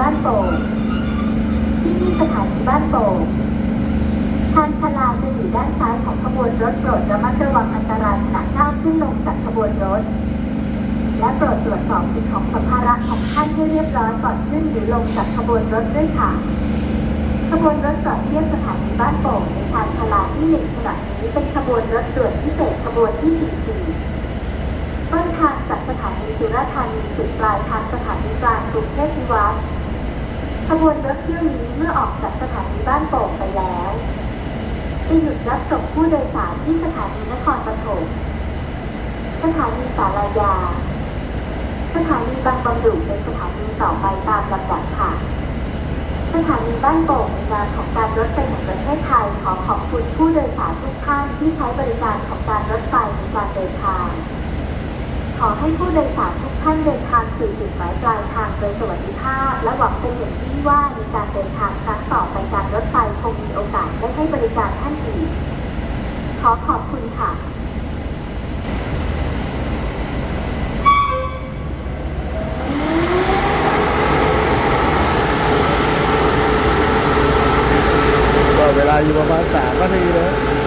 บ้านโป่งที่นี่สถานีบ้านโป่งทางชลาจะอยู่ด้านซ้ายของขบวนรถโปรดระมัดระวังอันตรายขณะก้าวขึ้นลงจากขบวนรถ และโปรดตรวจสอบสิ่งของสัมภาระของท่านให้เรียบร้อยก่อนขึ้นหรือลงจากขบวนรถด้วยค่ะขบวนรถจอดเทียบสถานีบ้านโป่งในทางชลาที่หนึ่งขณะนี้เป็นขบวนรถตรวนพิเศษขบวนที่14ต้นทางจากสถานีสุราษฎร์ธานีสุดปลายทางสถานีกลางกรุงเทพวิวัฒน์ ขบวนรถเที่ยวนี้เมื่อออกจากสถานีบ้านโป่งไปแล้วจะหยุดรับส่งผู้โดยสารที่สถานีนครปฐมสถานีสารายา สถานีบางบำรุเป็นสถานีต่อไปตามลำดับค่ะ สถานีบ้านโป่งในนามของการรถไฟแห่งประเทศไทยขอขอบคุณผู้โดยสารทุกท่านที่ใช้บริการของการรถไฟในการเดินทาง ข อให้ผู้โดยสารทุกท่านเดินทางสู่จุดหมายปลายทางโดยสวัสดิภาพ และหวังเป็นอย่างยิ่งว่าในการเดินทางครั้งต่อไปการรถไฟคงมีโอกาสได้ให้บริการท่านอีก ขอขอบคุณค่ะเวลาอยู่ประมาณสามนาทีนะ